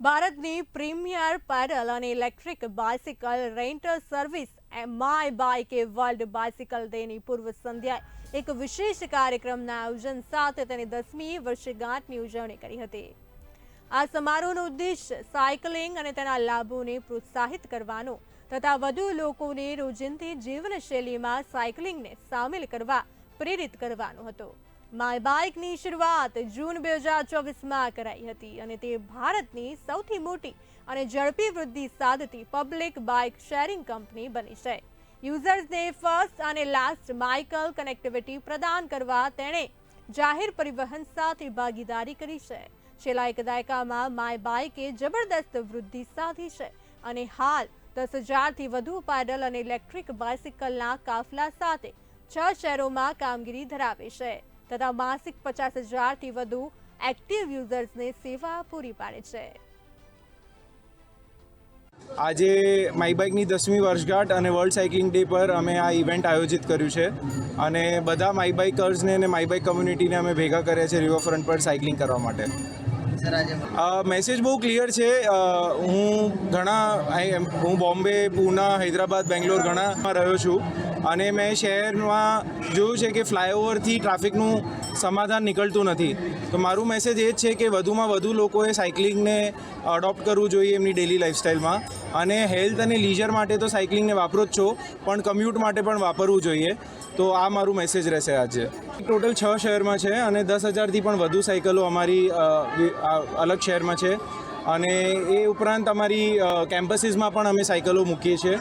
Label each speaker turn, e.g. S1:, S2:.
S1: ભારતની premier pedal અને electric bicycle rental service my bike A world bicycle ડેની પૂર્વ સંધ્યાએ એક વિશેષ કાર્યક્રમના આયોજન સાથે તેની દસમી વર્ષગાંઠની ઉજવણી કરી હતી. આ સમારોહનો ઉદ્દેશ્ય સાયકલિંગ અને તેના લાભોને પ્રોત્સાહિત કરવાનો તથા વધુ લોકોને રોજિંદી જીવનશૈલીમાં સાયકલિંગને સામેલ કરવા, પ્રેરિત કરવાનો હતો. માય બાઇકની શરૂઆત જૂન બે હજાર ચોવીસમાં કરાઈ હતી અને તે ભારતની સૌથી મોટી અને ઝડપી વૃદ્ધિ સાધતી પબ્લિક બાઇક શેરિંગ કંપની બની છે. યુઝર્સને ફર્સ્ટ અને લાસ્ટ માઇકલ કનેક્ટિવિટી પ્રદાન કરવા તેણે જાહેર પરિવહન સાથે ભાગીદારી કરી છે. છેલ્લા એક દાયકામાં માય બાઇકે જબરદસ્ત વૃદ્ધિ સાધી છે અને હાલ દસ હજારથી વધુ પેડલ અને ઇલેક્ટ્રિક બાઇસિકલના કાફલા સાથે છ શહેરોમાં કામગીરી ધરાવે છે. તથા માસિક પચાસ હજારથી વધુ એક્ટિવ યુઝર્સને સેવા પૂરી પાડે છે.
S2: આજે માઈ બાઇકની દસમી વર્ષગાંઠ અને વર્લ્ડ સાયકલિંગ ડે પર અમે આ ઇવેન્ટ આયોજિત કર્યું છે અને બધા માઈ બાઇકર્સને અને માઈ બાઇક કમ્યુનિટીને અમે ભેગા કર્યા છે રિવરફ્રન્ટ પર સાયકલિંગ કરવા માટે. મેસેજ બહુ ક્લિયર છે. હું ઘણા આઈ એમ- હું બોમ્બે પૂના હૈદરાબાદ બેંગ્લોર ઘણા રહ્યો છું. અને મેં શહેરમાં જોયું છે કે ફ્લાયઓવરથી ટ્રાફિકનું સમાધાન નીકળતું નથી. તો મારું મેસેજ એ જ છે કે વધુમાં વધુ લોકોએ સાયકલિંગને અડોપ્ટ કરવું જોઈએ એમની ડેલી લાઈફસ્ટાઈલમાં અને હેલ્થ અને લીઝર માટે તો સાયકલિંગને વાપરો જ છો, પણ કમ્યુટ માટે પણ વાપરવું જોઈએ. તો આ મારું મેસેજ રહેશે આજે. ટોટલ છ શહેરમાં છે અને દસ હજારથી પણ વધુ સાયકલો અમારી અલગ શહેરમાં છે. અને એ ઉપરાંત અમારી કેમ્પસીસમાં પણ અમે સાયકલો મૂકીએ છીએ.